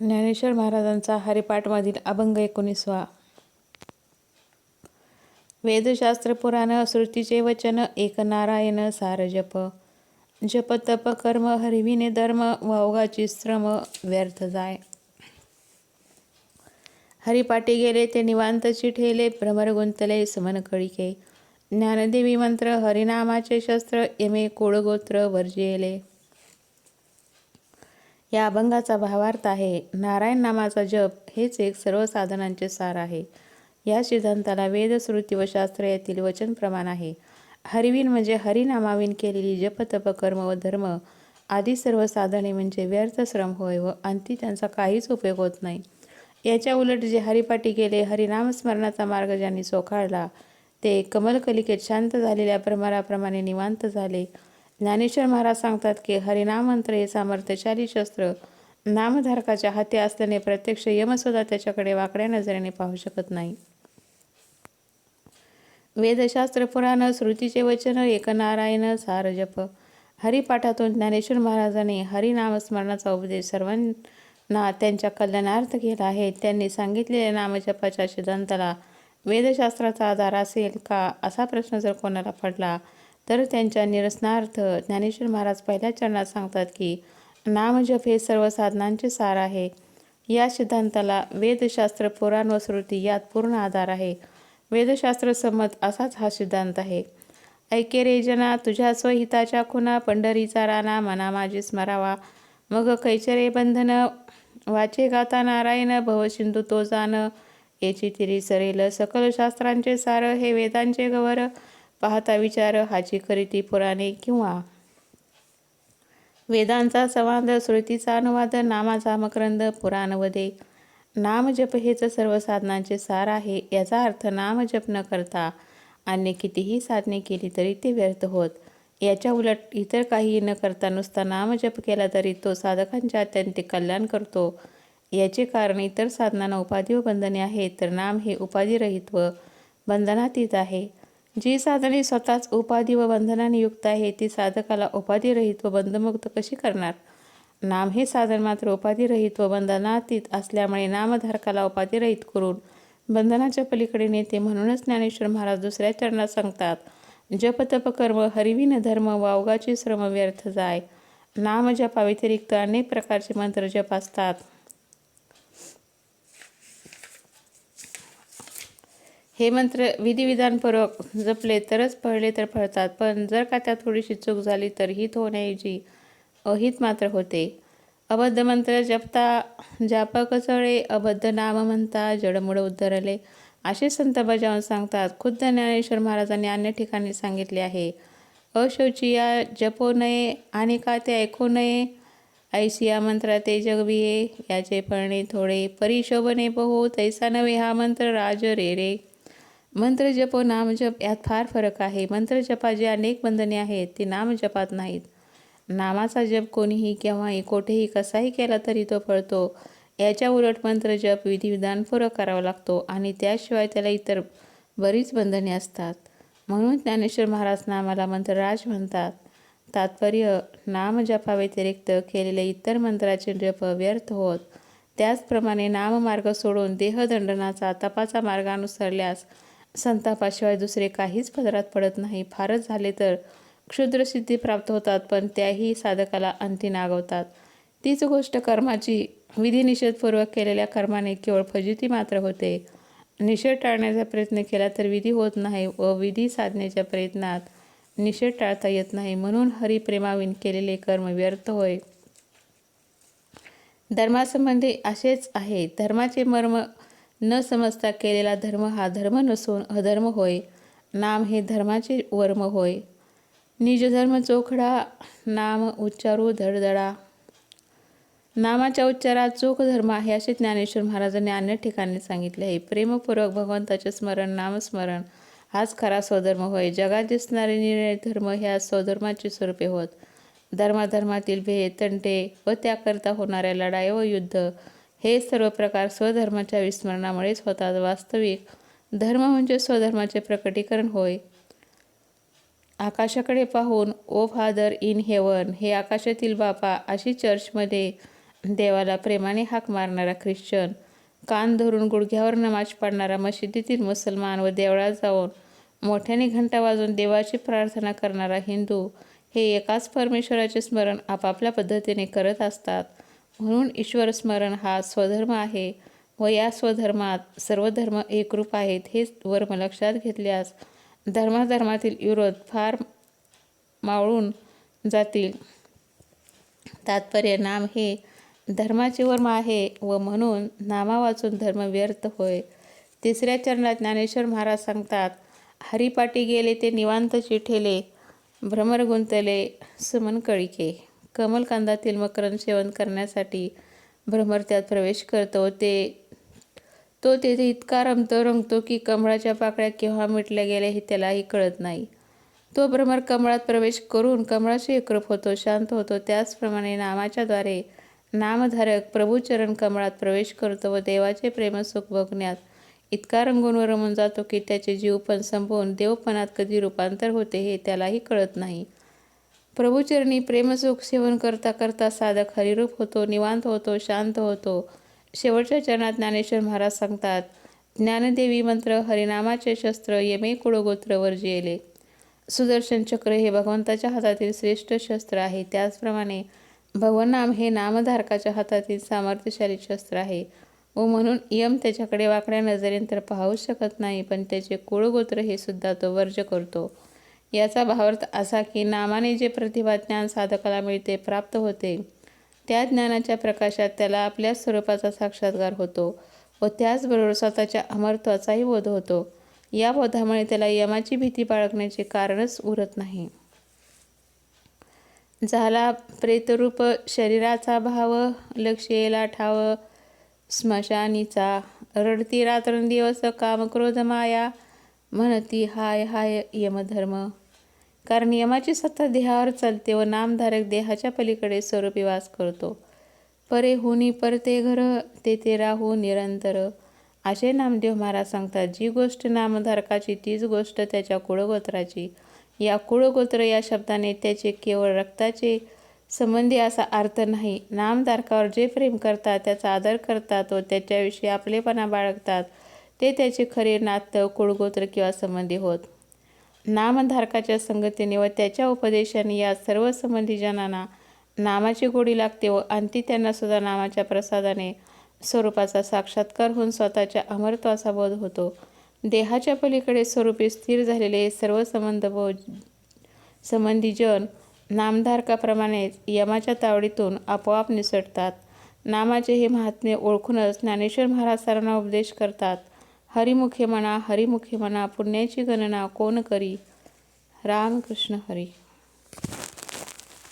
ज्ञानेश्वर महाराजांचा हरिपाठमधील अभंग एकोणीसवा. वेदशास्त्र पुराण श्रुतीचे वचन एक नारायण सार जप. जप तप कर्म हरिविने धर्म वावगाची श्रम व्यर्थ जाय. हरिपाठी गेले ते निवांतची ठेले भ्रमर गुंतले समन कळिके. ज्ञानदेवी मंत्र हरिनामाचे शस्त्र यमे कुळगोत्र वर्जिले. या अभंगाचा भावार्थ आहे. नारायण नामाचा जप हेच एक सर्व साधनांचे सार आहे. या सिद्धांताला वेदश्रुती व शास्त्र यातील वचन प्रमाण आहे. हरिवीन म्हणजे हरिनामाविन केलेली जप तप कर्म व धर्म आदी सर्व साधने म्हणजे व्यर्थ श्रम होय व अंती त्यांचा काहीच उपयोग होत नाही. याच्या उलट जे हरिपाठी गेले हरिनामस्मरणाचा मार्ग ज्यांनी सोखाळला ते कमलकलिकेत शांत झालेल्या प्रमाराप्रमाणे निवांत झाले. ज्ञानेश्वर महाराज सांगतात की हरिनाम मंत्र हे सामर्थ्यशाली शस्त्र. नामधारकाच्या हाती असल्याने प्रत्यक्ष यमसुद्धा त्याच्याकडे वाकड्या नजरेने पाहू शकत नाही. वेदशास्त्र पुराण श्रुतीचे वचन एकनारायण सार जप. हरिपाठातून ज्ञानेश्वर महाराजांनी हरिनामस्मरणाचा उपदेश सर्वांना त्यांच्या कल्याणार्थ केला आहे. त्यांनी सांगितलेल्या नामजपाच्या सिद्धांताला वेदशास्त्राचा आधार असेल का असा प्रश्न जर कोणाला पडला तर त्यांच्या निरसनार्थ ज्ञानेश्वर महाराज पहिल्या चरणात सांगतात की नामजप हे सर्व साधनांचे सार आहे. या सिद्धांताला वेदशास्त्र पुराण व श्रुती यात पूर्ण आधार आहे. वेदशास्त्र संमत असाच हा सिद्धांत आहे. ऐके रे जना तुझ्या स्वहिताच्या खुना पंढरीचा राणा मना माझी स्मरावा. मग कैचरे बंधन वाचे गाता नारायण भवसिंधू तो जाण याची तिरी सरेल सकल शास्त्रांचे सार हे वेदांचे गवर. पाहता विचार हाची करीती पुराणे किंवा वेदांचा संवाद श्रुतीचा अनुवाद नामाचा मकरंद पुराणवदे नामजप हेच सर्व साधनांचे सार आहे. याचा अर्थ नामजप न करता अन्य कितीही साधने केली तरी ते व्यर्थ होत. याच्या उलट इतर काहीही न करता नुसता नामजप केला तरी तो साधकांच्या अत्यंत कल्याण करतो. याचे कारण इतर साधनांना उपाधी व बंधने आहेत तर नाम हे उपाधिरहित व बंधनातीत आहे. जी साधने स्वतःच उपाधी व बंधनाने युक्त आहे ती साधकाला उपाधीरहित व बंधमुक्त कशी करणार? नाम हे साधन मात्र उपाधीरहित व बंधनातीत असल्यामुळे नामधारकाला उपाधिरहित करून बंधनाच्या पलीकडे नेते म्हणूनच ज्ञानेश्वर महाराज दुसऱ्या चरणात सांगतात जप तप कर्म हरिविन धर्म वावगाचे श्रम व्यर्थ जाय. नाम जपा व्यतिरिक्त अनेक प्रकारचे मंत्र जप असतात. हे मंत्र विधिविधानपूर्वक जपले तरच पळले तर फळतात पण जर का त्यात थोडीशी चूक झाली तर हित होण्याऐवजी अहित मात्र होते. अबद्ध मंत्र जपता जापक चळे अबद्ध नाम म्हणता जडमुड उद्धरले. असे संत बजावून सांगतात खुद्द ज्ञानेश्वर महाराजांनी अन्य ठिकाणी सांगितले आहे अशौचिया जपो नये आणि का ते ऐकू नये? ऐसिया मंत्रा ते जगविये याचे पळणे थोडे परिशोभने बहु तैसा नव्हे हा मंत्र राज रे रे. मंत्र व नामजप यात फार फरक आहे. मंत्र जपाचे अनेक बंधने आहेत ती नामजपात नाहीत. नामाचा जप कोणीही केव्हाही कोठेही कसाही केला तरी तो फळतो. याच्या उलट मंत्र जप विधिविधानपूर्वक करावा लागतो आणि त्याशिवाय त्याला इतर बरीच बंधने असतात. म्हणून ज्ञानेश्वर महाराज नामाला मंत्रराज म्हणतात. तात्पर्य नामजपाव्यतिरिक्त केलेले इतर मंत्राचे जप व्यर्थ होत. त्याचप्रमाणे नाममार्ग सोडून देहदंडनाचा तपाचा मार्ग अनुसरल्यास संतापाशिवाय दुसरे काहीच पदरात पडत नाही. फारच झाले तर क्षुद्रसिद्धी प्राप्त होतात पण त्याही साधकाला अंती नागवतात. तीच गोष्ट कर्माची. विधिनिषेधपूर्वक केलेल्या कर्माने केवळ फजिती मात्र होते. निषेध टाळण्याचा प्रयत्न केला तर विधी होत नाही व विधी साधण्याच्या प्रयत्नात निषेध टाळता येत नाही. म्हणून हरिप्रेमाविन केलेले कर्म व्यर्थ होय. धर्मासंबंधी असेच आहे. धर्माचे मर्म न समजता केलेला धर्म हा धर्म नसून अधर्म होय. नाम हे धर्माचे वर्म होय. निजधर्म चोखडा नाम उच्चारू धडधडा. नामाच्या उच्चारात चोख धर्म आहे असे ज्ञानेश्वर महाराजांनी अन्य ठिकाणी सांगितले आहे. प्रेमपूर्वक भगवंताचे स्मरण नामस्मरण हाच खरा स्वधर्म होय. जगात दिसणारे निर्णय धर्म ह्या स्वधर्माची स्वरूपे होत. धर्माधर्मातील भेद तंटे व त्याकरता होणाऱ्या लढाई व युद्ध हे सर्व प्रकार स्वधर्माच्या विस्मरणामुळेच होतात. वास्तविक धर्म म्हणजे स्वधर्माचे प्रकटीकरण होय. आकाशाकडे पाहून ओ फादर इन हेवन हे आकाशातील बापा अशी चर्चमध्ये देवाला प्रेमाने हाक मारणारा ख्रिश्चन कान धरून गुडघ्यावर नमाज पाडणारा मशिदीतील मुसलमान व देवळात जाऊन मोठ्याने घंटा वाजून देवाची प्रार्थना करणारा हिंदू हे एकाच परमेश्वराचे स्मरण आपापल्या पद्धतीने करत असतात. म्हणून ईश्वर स्मरण हा स्वधर्म आहे व या स्वधर्मात सर्व धर्म एकरूप आहेत हे वर्म लक्षात घेतल्यास धर्माधर्मातील विरोध फार मावळून जातील. तात्पर्य नाम हे धर्माचे वर्म आहे व म्हणून नामा वाचून धर्म व्यर्थ होय. तिसऱ्या चरणात ज्ञानेश्वर महाराज सांगतात हरिपाटी गेले ते निवांत चिठेले भ्रमर गुंतले सुमन कळिके. कमलकांदातील मकरंद सेवन करण्यासाठी भ्रमर त्यात प्रवेश करतो. ते तो तेथे इतका रमतो रंगतो की कमळाच्या पाकळ्या केव्हा मिटल्या गेल्या हे त्यालाही कळत नाही. तो भ्रमर कमळात प्रवेश करून कमळाशी एकरूप होतो शांत होतो. त्याचप्रमाणे नामाच्याद्वारे नामधारक प्रभूचरण कमळात प्रवेश करतो व देवाचे प्रेमसुख बघण्यात इतका रंगून व रमून जातो की त्याचे जीवपण संपवून देवपणात कधी रूपांतर होते हे त्यालाही कळत नाही. प्रभूचरणी प्रेमसुख सेवन करता करता साधक हरिरूप होतो निवांत होतो शांत होतो. शेवटच्या चरणात ज्ञानेश्वर महाराज सांगतात ज्ञानदेवी मंत्र हरिनामाचे शस्त्र यमे कुळगोत्र वर्जिले सुदर्शन चक्र हे भगवंताच्या हातातील श्रेष्ठ शस्त्र आहे. त्याचप्रमाणे भगवन्नाम हे नामधारकाच्या हातातील सामर्थ्यशाली शस्त्र आहे. व म्हणून यम त्याच्याकडे वाकड्या नजरेनंतर पाहूच शकत नाही पण त्याचे कुळगोत्र हे सुद्धा तो वर्ज करतो. याचा भावार्थ असा की नामाने जे प्रतिभा ज्ञान साधकाला मिळते प्राप्त होते त्या ज्ञानाच्या प्रकाशात त्याला आपल्या स्वरूपाचा साक्षात्कार होतो व त्याचबरोबर स्वतःच्या अमरत्वाचाही बोध होतो. या बोधामुळे त्याला यमाची भीती बाळगण्याचे कारणच उरत नाही. झाला प्रेतरूप शरीराचा भाव लक्ष येला ठाव स्मशानीचा रडती रात्रंदिवस कामक्रोध माया म्हणती हाय हाय यमधर्म. कारण यमाची सत्ता देहावर चालते व नामधारक देहाच्या पलीकडे स्वरूपी वास करतो. परे होनी परते घर तेथे राहू निरंतर. असे नामदेव महाराज सांगतात जी गोष्ट नामधारकाची तीच गोष्ट त्याच्या कुळगोत्राची. या कुळगोत्र या शब्दाने त्याचे केवळ रक्ताचे संबंधी असा अर्थ नाही. नामधारकावर जे प्रेम करतात त्याचा आदर करतात व त्याच्याविषयी आपलेपणा बाळगतात ते त्याचे खरे नातं कुळगोत्र किंवा संबंधी होत. नामधारकाच्या संगतीने व त्याच्या उपदेशाने या सर्व संबंधी जनांना नामाची गोडी लागते व अंती त्यांना सुद्धा नामाच्या प्रसादाने स्वरूपाचा साक्षात्कार होऊन स्वतःच्या अमरत्वाचा बोध होतो. देहाच्या पलीकडे स्वरूपी स्थिर झालेले सर्व संबंध व संबंधीजन नामधारकाप्रमाणेच यमाच्या तावडीतून आपोआप निसटतात. नामाचे हे महात्म्य ओळखूनच ज्ञानेश्वर महाराज सर्वांना उपदेश करतात. હરિમુખે મના હરિમુખે મના પુણ્યચી ગણના કોન કરી. રામકૃષ્ણ હરિ.